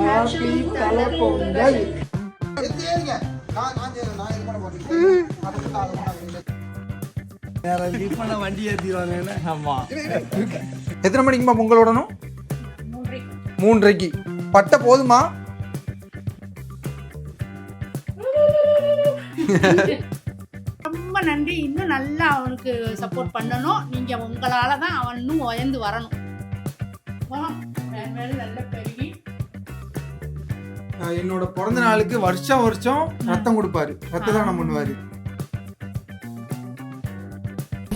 Happy தலை பொங்கல் வேற பண்ண வண்டி ஏற்றிடுவாங்க ஆமா எத்தனை மணிக்குமா பொங்கல் விடணும் மூன்றரைக்கு பட்டை போதுமா? ரொம்ப நன்றி. இன்னும் நல்லா அவனுக்கு சப்போர்ட் பண்ணணும். நீங்க உங்களால தான் அவன் இன்னும் உயர்ந்து வரணும். நல்ல பெருகி என்னோட பிறந்த நாளுக்கு வருஷம் வருஷம் ரத்தம் கொடுப்பாரு. ரத்த தானம் பண்ணுவாரு.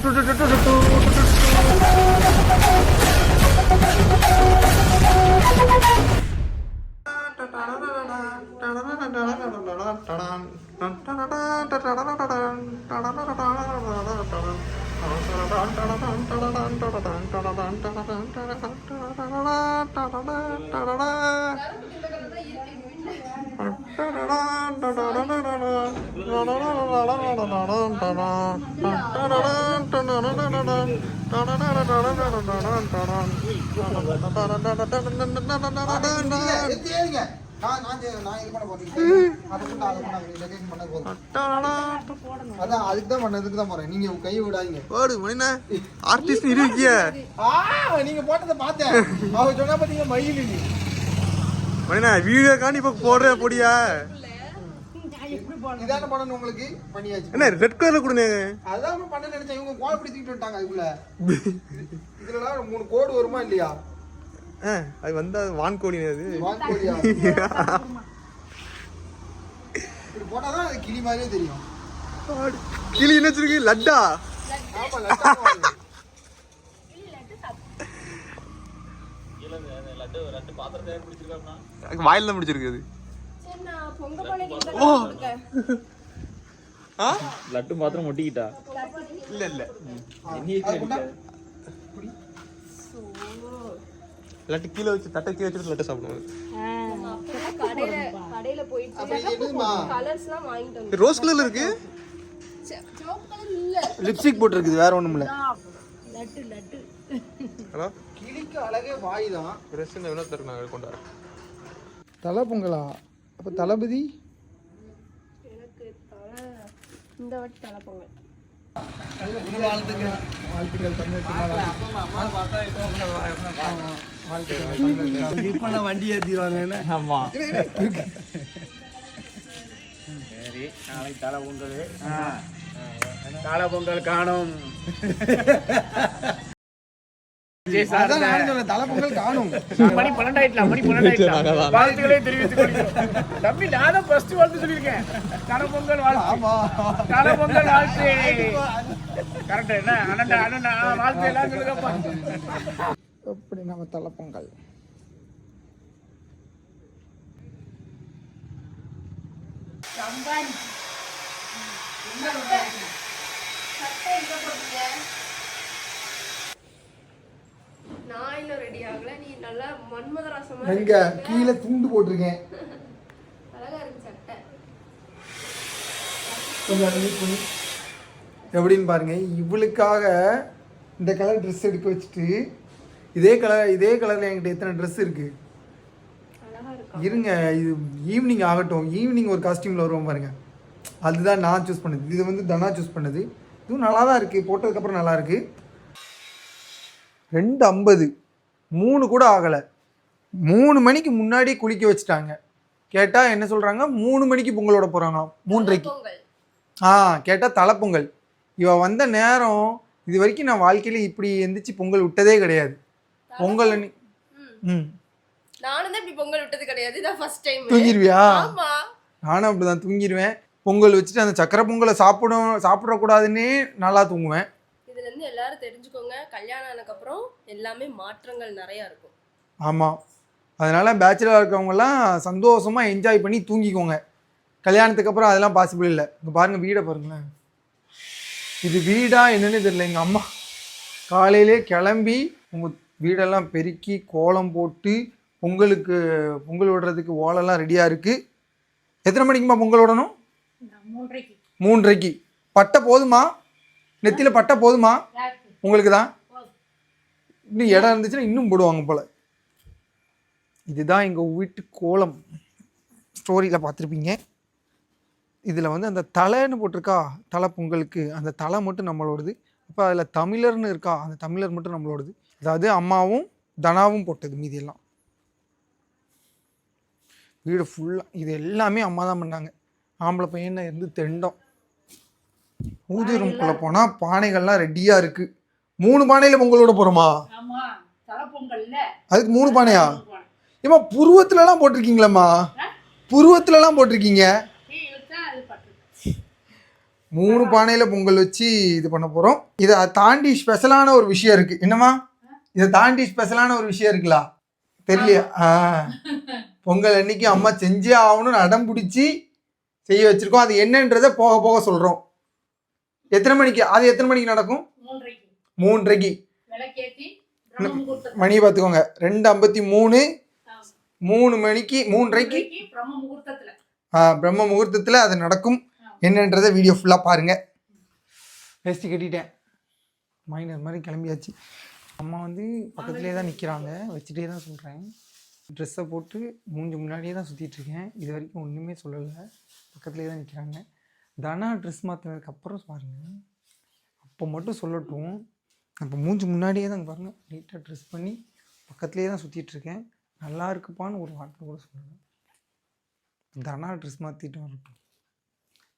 அதான் அதுக்கு தான் ஆர்டிஸ்ட் இருக்கிய ஆ நீங்க போட்டதை பார்த்தேன். அவ சொன்னா பாத்தீங்க மயில் மணிண்ணா வீடியோ காணி இப்ப போடுற பொடியா? இதான பண்ணணும் உங்களுக்கு? பண்ணியாச்சு. என்ன ரெட் கலர்ல கொடுங்க அதான் பண்ண நினைச்சேன். இவங்க கோல் பிடி தூக்கிட்டு வந்துட்டாங்க அதுக்குள்ள. மூணு கோடு வருமா இல்லையா? அது வந்தா வான்கோழி அது. போட்டாதான் அது கிளி மாதிரியே தெரியும். கிளி என்ன வச்சிருக்கு லட்டா. வாயில தான் முடிச்சிருக்கு அது. லட்டு மாத்திரம் ஒட்டிக்கிட்டா இல்ல இல்ல. அதுக்குண்டா லட்டு கீழே வச்சு தட்டை கீழே வச்சுட்டு லட்டு இது ரோஸ் கலர்ல இருக்கு? சிவப்பு கலர் இல்ல. லிப்ஸ்டிக் போட்டுருக்குது வேற ஒண்ணும் இல்ல லட்டு லட்டு. ஹலோ? கிளிக்கு அழகே வாய் தான். ட்ரெஸ் இந்த வினோத் நாங்கள் கொண்டாடுறோம்? தலை பொங்கலா? அப்ப தளபதி? எனக்கு தலை இந்த வாட்டி தலை பொங்கல். வாழ்த்துக்கள் பண்ண வண்டி ஏற்றிடுவாங்க ஆமா. சரி நாளைக்கு தலை பொங்கல். தலை பொங்கல் காணும். அதான் நானும் சொன்னேன், தலை பொங்கல் காணும் மணி பன்னெண்டாயிட்டலாம் மணி பன்னெண்டாயிட்டலாம் வாழ்த்துக்களே தெரிவித்துக் தம்பி நான் தான் ஃபர்ஸ்ட் வாழ்த்து சொல்லியிருக்கேன். வாழ்த்து. வாழ்த்து. கரெக்ட் என்ன? அண்ணன் அண்ணன் வாழ்த்து எல்லாம் சொல்லுங்கப்பா. எப்படி நம்ம தலை பொங்கல் நான் இன்னும் ரெடி நல்லா எங்க? கீழே துண்டு போட்டிருக்கேன். அழகா இருக்கு சட்டை. கொஞ்சம். எப்படின்னு பாருங்க இவளுக்காக இந்த கலர் ட்ரெஸ் எடுக்க வச்சுட்டு இதே கலர் இதே கலர்ல என்கிட்ட எத்தனை ட்ரெஸ் இருக்கு? இருங்க இது ஈவினிங் ஆகட்டும். ஈவினிங் ஒரு காஸ்டியூமில் வருவோம் பாருங்க. அதுதான் நான் சூஸ் பண்ணது. இது வந்து தனா சூஸ் பண்ணது. இதுவும் நல்லா தான் இருக்குது போட்டதுக்கப்புறம் நல்லா இருக்கு. ரெண்டு ஐம்பது. மூணு கூட ஆகலை. மூணு மணிக்கு முன்னாடி குளிக்க வச்சுட்டாங்க. கேட்டால் என்ன சொல்கிறாங்க மூணு மணிக்கு பொங்கலோட போகிறாங்களாம் மூன்றரைக்கு பொங்கல் ஆ கேட்டால் தலைப்பொங்கல். இவ வந்த நேரம் இது வரைக்கும் நான் வாழ்க்கையில இப்படி எந்திரிச்சு பொங்கல் விட்டதே கிடையாது. பொங்கல் ம். நானும் தான் இப்படி பொங்கல் விட்டது கிடையாது. இதான் ஃபர்ஸ்ட் டைம் தூங்கிடுவியா நானும் அப்படிதான் தூங்கிடுவேன் பொங்கல் வச்சுட்டு அந்த சக்கரை பொங்கலை சாப்பிடும் சாப்பிடக்கூடாதுன்னே நல்லா தூங்குவேன். இருந்து எல்லாரும் தெரிஞ்சுக்கோங்க. கல்யாணம் ஆனதுக்கு அப்புறம் எல்லாமே மாற்றங்கள் நிறைய இருக்கும். ஆமாம் அதனால் பேச்சுலர் இருக்கவங்கலாம் சந்தோஷமாக என்ஜாய் பண்ணி தூங்கிக்கோங்க. கல்யாணத்துக்கு அப்புறம் அதெல்லாம் பாசிபிள் இல்லை. இங்கே பாருங்கள் வீடை பாருங்களேன். இது வீடா என்னன்னு தெரியல. எங்கள் அம்மா காலையிலே கிளம்பி உங்கள் வீடெல்லாம் பெருக்கி கோலம் போட்டு பொங்கலுக்கு பொங்கல் விடுறதுக்கு ஓலெல்லாம் ரெடியாக இருக்குது எத்தனை மணிக்குமா பொங்கல் விடணும்? மூன்றைக்கு. மூன்றரைக்கு பட்டை போதுமா? நெத்தியில் பட்டை போதுமா? உங்களுக்கு தான் இன்னும் இடம் இருந்துச்சுன்னா இன்னும் போடுவாங்க போல். இதுதான் எங்கள் வீட்டு கோலம். ஸ்டோரியில் பார்த்துருப்பீங்க. இதில் வந்து அந்த தலைன்னு போட்டிருக்கா? தலை பொங்கலுக்கு. அந்த தலை மட்டும் நம்மளோடது. இப்போ அதில் தமிழர்னு இருக்கா? அந்த தமிழர் மட்டும் நம்மளோடது. அதாவது அம்மாவும் தனாவும் போட்டது மீதியெல்லாம். வீடு ஃபுல்லாக இது எல்லாமே அம்மா தான் பண்ணாங்க. ஆம்பளை பையனை இருந்து தெண்டம். ஊதி ரூம்குள்ளே போனால் பானைகள்லாம் ரெடியாக இருக்குது மூணு பானையில் பொங்கலோட போகிறோமா அதுக்கு மூணு பானையா? ஏம்மா புருவத்துலலாம் போட்டிருக்கீங்களம்மா? புருவத்துலலாம் போட்டிருக்கீங்க? மூணு பானையில் பொங்கல் வச்சு இது பண்ண போகிறோம் இதை தாண்டி ஸ்பெஷலான ஒரு விஷயம் இருக்குது என்னம்மா? இதை தாண்டி ஸ்பெஷலான ஒரு விஷயம் இருக்குல்ல தெரியலையா. ஆ. பொங்கல் அன்னைக்கு அம்மா செஞ்சே ஆகணும்னு அடம் பிடிச்சி செய்ய வச்சுருக்கோம். அது என்னன்றதை போக போக சொல்கிறோம் எத்தனை மணிக்கு? அது எத்தனை மணிக்கு நடக்கும்? மூன்றைக்கு. மணி பார்த்துக்கோங்க. ரெண்டு ஐம்பத்தி மூணு மூணு மணிக்கு மூன்றரைக்கு மூன்றைக்கு பிரம்ம முகூர்த்தத்துல. ஆ, பிரம்ம முகூர்த்தத்தில் அது நடக்கும். என்னன்றதை வீடியோ ஃபுல்லாக பாருங்கள் வேஷ்டி கட்டிட்டேன். மைனர் மாதிரி கிளம்பியாச்சு. அம்மா வந்து பக்கத்துலேயே தான் நிற்கிறாங்க வச்சுட்டே தான் சொல்கிறேன் ட்ரெஸ்ஸை போட்டு மூஞ்சி முன்னாடியே தான் சுற்றிட்டு இருக்கேன். இது வரைக்கும் ஒன்றுமே சொல்லலை. பக்கத்துலேயே தான் நிற்கிறாங்க தனா ட்ரெஸ் மாற்றினதுக்கு அப்புறம் பாருங்கள் அப்போ மட்டும் சொல்லட்டும். அப்போ மூஞ்சி முன்னாடியே தான் பாருங்கள் நீட்டாக ட்ரெஸ் பண்ணி பக்கத்துலேயே தான் சுற்றிட்டு இருக்கேன். நல்லா இருக்குப்பான்னு ஒரு வார்த்தை கூட சொல்லலை. தனா ட்ரெஸ் மாற்றிட்டு வரட்டும்.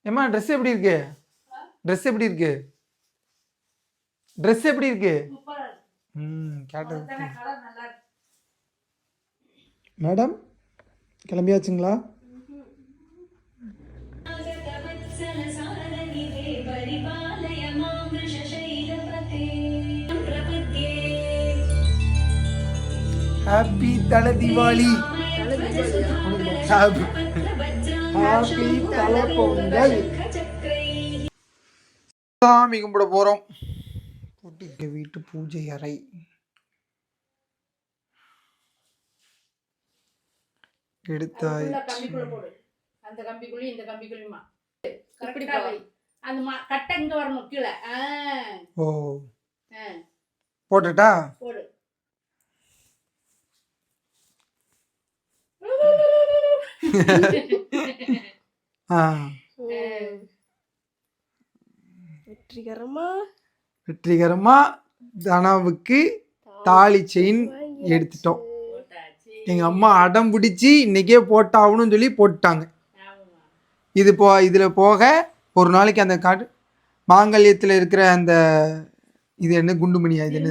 ஏம்மா ட்ரெஸ் எப்படி இருக்கு? ட்ரெஸ் எப்படி இருக்கு? ட்ரெஸ் எப்படி இருக்கு? ம் கேட்டது அத்தனை ஹாப்பி தலை தீபாவளி. ஹாப்பி தலை பொங்கல் சாமி கும்பிட போகிறோம் எங்கள் வீட்டு பூஜை அறை போடு அந்த கம்பிக்குள்ளயும் இந்த கம்பிக்குள்ளயுமா கரெக்டா போ. வை. அந்த மா- கட்டை இங்க வரணும் கீழே. ஆ, ஓ. போட்டுட்டா? போடு. ஆ. வெற்றிகரமா? வெற்றிகரமாக தனாவுக்கு தாலி செயின் எடுத்துட்டோம். எங்கள் அம்மா அடம் பிடிச்சி இன்னைக்கே போட்டாகணும்னு சொல்லி போட்டுட்டாங்க. இது போ இதில் போக ஒரு நாளைக்கு அந்த காட்டு மாங்கல்யத்தில் இருக்கிற அந்த இது என்ன குண்டுமணியா இது என்ன?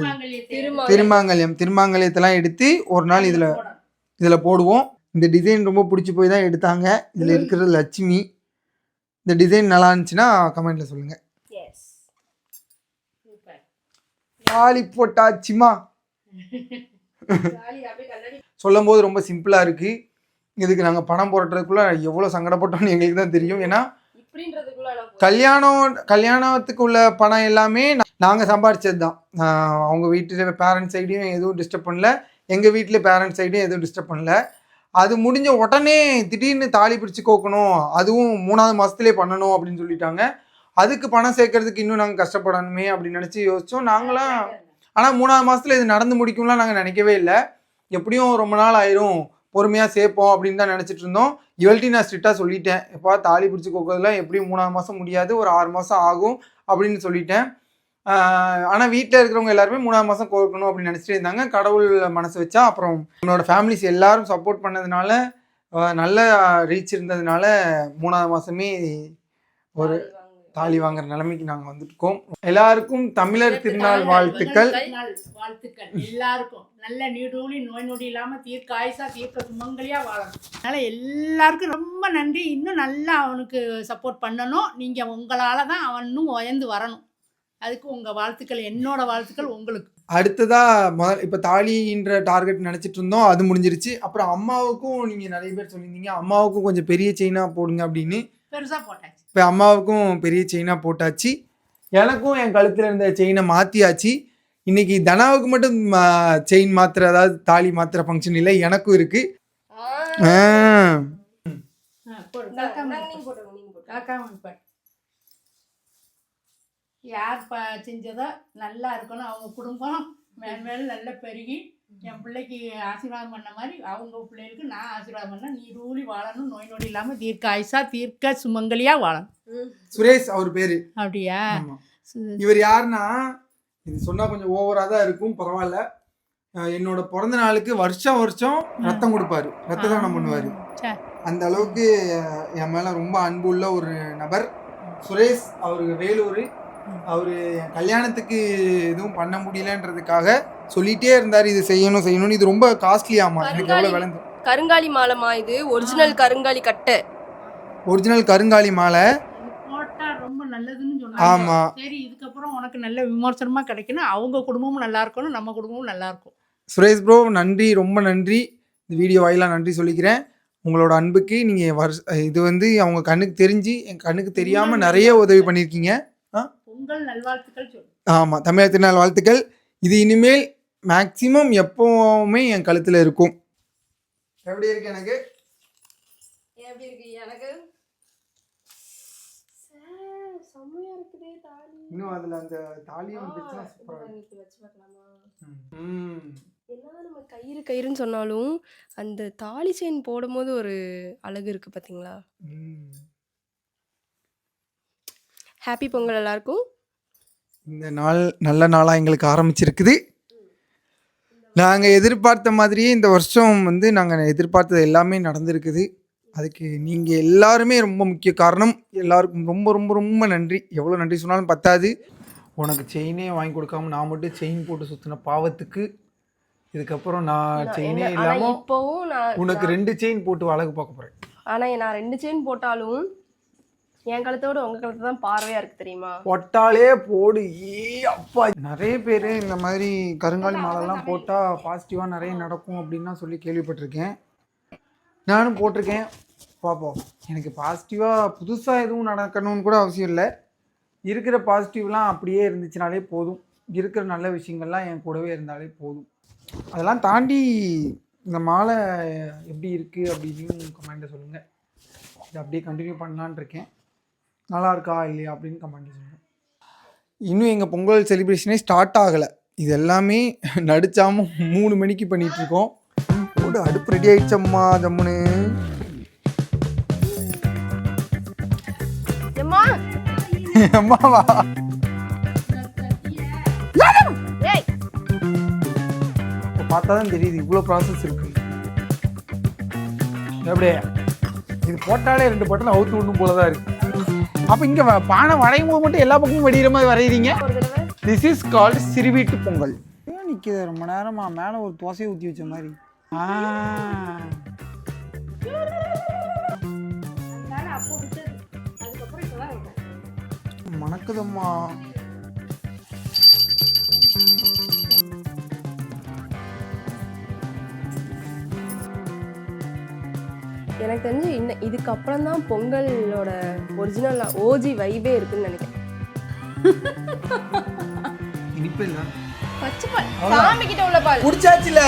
திருமாங்கல்யம். திருமாங்கல்யத்தெல்லாம் எடுத்து ஒரு நாள் இதில். இதில் போடுவோம். இந்த டிசைன் ரொம்ப பிடிச்சி போய் தான் எடுத்தாங்க. இதில் இருக்கிறது லட்சுமி. இந்த டிசைன் நல்லா இருந்துச்சுன்னா கமெண்ட்டில் சொல்லுங்கள் தாலி போட்டாச்சுமா? கல்லடி சொல்லும்போது ரொம்ப சிம்பிளாக இருக்குது இதுக்கு நாங்கள் பணம் புரட்டுறதுக்குள்ளே எவ்வளோ சங்கடப்பட்டோம்னு எங்களுக்கு தான் தெரியும். ஏன்னா. கல்யாணம் கல்யாணத்துக்கு உள்ள பணம் எல்லாமே நாங்கள் சம்பாரிச்சது தான். அவங்க வீட்டு பேரண்ட்ஸ் சைடையும் எதுவும் டிஸ்டர்ப் பண்ணல. எங்கள் வீட்டில் பேரண்ட்ஸ் சைடையும் எதுவும் டிஸ்டர்ப் பண்ணல. அது முடிஞ்ச உடனே திடீர்னு தாலி பிரித்து கோக்கணும். அதுவும் மூணாவது மாதத்துலேயே பண்ணணும் அப்படின்னு சொல்லிட்டாங்க. அதுக்கு பணம் சேர்க்கறதுக்கு இன்னும் நாங்கள் கஷ்டப்படணுமே அப்படின்னு நினச்சி யோசித்தோம் நாங்களாம் ஆனால் மூணாவது மாதத்தில் இது நடந்து முடிக்கும்லாம் நாங்கள் நினைக்கவே இல்லை. எப்படியும் ரொம்ப நாள் ஆயிரும். பொறுமையாக சேர்ப்போம் அப்படின்னு தான் நினச்சிட்டு இருந்தோம். இவள்கிட்ட நான் ஸ்ட்ரிக்டாக சொல்லிட்டேன். எப்பா தாலி பிடிச்சி கோக்கிறதுலாம் எப்படியும் மூணாவது மாதம் முடியாது ஒரு ஆறு மாதம் ஆகும் அப்படின்னு சொல்லிட்டேன். ஆனால் வீட்டில் இருக்கிறவங்க எல்லாருமே மூணாவது மாதம் கோர்க்கணும் அப்படின்னு நினச்சிட்டு இருந்தாங்க. கடவுள் மனசு வச்சா அப்புறம் என்னோட ஃபேமிலிஸ் எல்லாரும் சப்போர்ட் பண்ணதுனால நல்ல ரீச் இருந்ததுனால மூணாவது மாதமே ஒரு தாலி வாங்கு. தாலி வாங்குற நிலைமைக்கு நாங்கள் வந்துருக்கோம் எல்லாருக்கும் தமிழர் திருநாள் வாழ்த்துக்கள். வாழ்த்துக்கள். எல்லாருக்கும். நல்ல நீடூழி நோய் நொடி இல்லாம தீர்க்க ஆயுசா தீர்க்க சுமங்கலியா வாழணும். அதனால எல்லாருக்கும் ரொம்ப நன்றி. இன்னும் நல்லா அவனுக்கு சப்போர்ட் பண்ணணும். நீங்க உங்களால தான் அவன் இன்னும் உயர்ந்து வரணும். அதுக்கு உங்க வாழ்த்துக்கள் என்னோட வாழ்த்துக்கள் உங்களுக்கு. அடுத்ததா முதல் இப்போ தாலின்ற டார்கெட் நினச்சிட்டு இருந்தோம். அது முடிஞ்சிருச்சு. அப்புறம் அம்மாவுக்கும் நீங்கள் நிறைய பேர் சொல்லியிருந்தீங்க. அம்மாவுக்கும் கொஞ்சம் பெரிய செயினாக போடுங்க அப்படின்னு. பெருசா போட்டாச்சு. இப்போ அம்மாவுக்கும் பெரிய செயினாக போட்டாச்சு. எனக்கும் என் கழுத்தில் இருந்த செயினை மாற்றியாச்சு இன்னைக்கு தனாவுக்கு மட்டும் செயின் மாத்திர அதாவது தாலி மாத்திர ஃபங்க்ஷன் இல்லை எனக்கும் இருக்கு. யார் ப செஞ்சதோ நல்லா இருக்கணும். அவங்க குடும்பம் மேல் மேலும் நல்லா பெருகி என் பிள்ளைக்கு ஆசீர்வாதம் பண்ண மாதிரி அவங்க பிள்ளைகளுக்கு நான் ஆசீர்வாதம் பண்ண நீ ரூலி வாழணும். நோய் நொடி இல்லாமல் தீர்க்க ஆயுசா தீர்க்க சுமங்கலியாக வாழணும். சுரேஷ் அவர் பேரு. அப்படியா? இவர் யாருன்னா இது சொன்னா கொஞ்சம் ஓவரா தான் இருக்கும் பரவாயில்ல. என்னோட பிறந்த நாளுக்கு வருஷம் வருஷம் ரத்தம் கொடுப்பாரு. ரத்த தானம் பண்ணுவாரு. அந்த அளவுக்கு என் மேல ரொம்ப அன்பு உள்ள ஒரு நபர் சுரேஷ் அவரு வேலூர். அவரு என் கல்யாணத்துக்கு எதுவும் பண்ண முடியலன்றதுக்காக சொல்லிட்டே இருந்தாரு இது செய்யணும் செய்யணும்னு. இது ரொம்ப காஸ்ட்லியாமா எனக்கு எவ்வளவு விளைஞ்சு கருங்காலி மாலைமா இது? ஒரிஜினல் கருங்காலி கட்டை. ஒரிஜினல் கருங்காலி மாலை. ரொம்ப நல்லதுன்னு ஆமா. சொன்னாங்க சரி இதுக்கப்புறம் உனக்கு நல்ல விமர்சனமா கிடைக்கணும் அவங்க குடும்பமும் நல்லா இருக்கணும் நம்ம குடும்பமும் நல்லா இருக்கும். சுரேஷ் ப்ரோ நன்றி ரொம்ப நன்றி. இந்த வீடியோ வாயிலாக நன்றி சொல்லிக்கிறேன். உங்களோட அன்புக்கு நீங்கள் வருஷ இது வந்து அவங்க கண்ணுக்கு தெரிஞ்சு என் கண்ணுக்கு தெரியாமல் நிறைய உதவி பண்ணியிருக்கீங்க. பொங்கல் நல்வாழ்த்துக்கள் சொல்லு. ஆமாம் தமிழர் திருநாள் வாழ்த்துக்கள். இது இனிமேல் மேக்சிமம் எப்பவுமே என் கழுத்தில் இருக்கும். எப்படி இருக்கு எனக்கு? எப்படி இருக்கு? எனக்கு இருக்குதே தாலி. இன்னும் அதில் அந்த தாலியும் வந்துச்சுன்னா சூப்பராக எடுத்து வச்சு பார்க்கலாமா? ம். என்னதான் நம்ம கயிறு கயிறுன்னு சொன்னாலும் அந்த தாலி செயின் போடும்போது ஒரு அழகு இருக்கு பாத்தீங்களா? ம். ஹாப்பி பொங்கல் எல்லாருக்கும். இந்த நாள் நல்ல நாளாக எங்களுக்கு ஆரம்பிச்சிருக்குது. நாங்கள் எதிர்பார்த்த மாதிரியே இந்த வருஷம் வந்து நாங்கள் எதிர்பார்த்தது எல்லாமே நடந்திருக்குது. அதுக்கு நீங்கள் எல்லாருமே ரொம்ப முக்கிய காரணம். எல்லாருக்கும் ரொம்ப ரொம்ப ரொம்ப நன்றி. எவ்வளோ நன்றி சொன்னாலும் பத்தாது. உனக்கு செயினே வாங்கி கொடுக்காம நான் மட்டும் செயின் போட்டு சுற்றின பாவத்துக்கு இதுக்கப்புறம் நான் செயினே இல்லாமல் இப்போவும் நான் உனக்கு ரெண்டு செயின் போட்டு அழகு பார்க்க போகிறேன் ஆனா நான் ரெண்டு செயின் போட்டாலும் என் கழுத்தோட உங்க கழுத்து தான் பார்வையா இருக்கு தெரியுமா? பொட்டாலே போடு. ஏ அப்பா. நிறைய பேர் இந்த மாதிரி கருங்காலி மாலைலாம் போட்டால் பாசிட்டிவாக நிறைய நடக்கும் அப்படின்லாம் சொல்லி கேள்விப்பட்டிருக்கேன். நானும் போட்டிருக்கேன். பார்ப்போம் எனக்கு பாசிட்டிவாக புதுசாக எதுவும் நடக்கணும்னு கூட அவசியம் இல்லை. இருக்கிற பாசிட்டிவ்லாம் அப்படியே இருந்துச்சுனாலே போதும். இருக்கிற நல்ல விஷயங்கள்லாம் என் கூடவே இருந்தாலே போதும். அதெல்லாம் தாண்டி இந்த மாலை எப்படி இருக்குது அப்படின்னு கமெண்ட்டை சொல்லுங்கள் இதை அப்படியே கண்டினியூ பண்ணலான்னு இருக்கேன். நல்லா இருக்கா இல்லையா அப்படின்னு கமெண்ட் சொல்லுங்கள் இன்னும் எங்கள் பொங்கல் செலிப்ரேஷனே ஸ்டார்ட் ஆகலை. இது எல்லாமே நடிச்சாமல் மூணு மணிக்கு பண்ணிகிட்ருக்கோம் போட்டு அடுப்பு ரெடி ஆகிடுச்சம்மா ஜம்முன்னு அம்மாவா பார்த்தா தான் தெரியுது இவ்வளோ ப்ராசஸ் இருக்கு. எப்படி இது போட்டாலே ரெண்டு பட்டன் அவுத்து விடணும் போல தான் இருக்கு. அப்போ இங்கே பானை வரையும் போது மட்டும் எல்லா பக்கமும் வெடிக்கிற மாதிரி வரைகிறீங்க this is called Siruveettu Pongal. ஏன் நிற்கிது ரொம்ப நேரமா மேலே ஒரு தோசையை ஊற்றி வச்ச மாதிரி. ஆ. மணக்குதம்மா எனக்கு தெரிஞ்சு இன்ன இதுக்கப்புறம் தான் பொங்கலோட ஒரிஜினல் ஓஜி வைபே இருக்குன்னு நினைக்கிறேன். இனிப்பு இல்லை பச்சை பால். சாமி கிட்ட உள்ள பால். குடிச்சாச்சுல.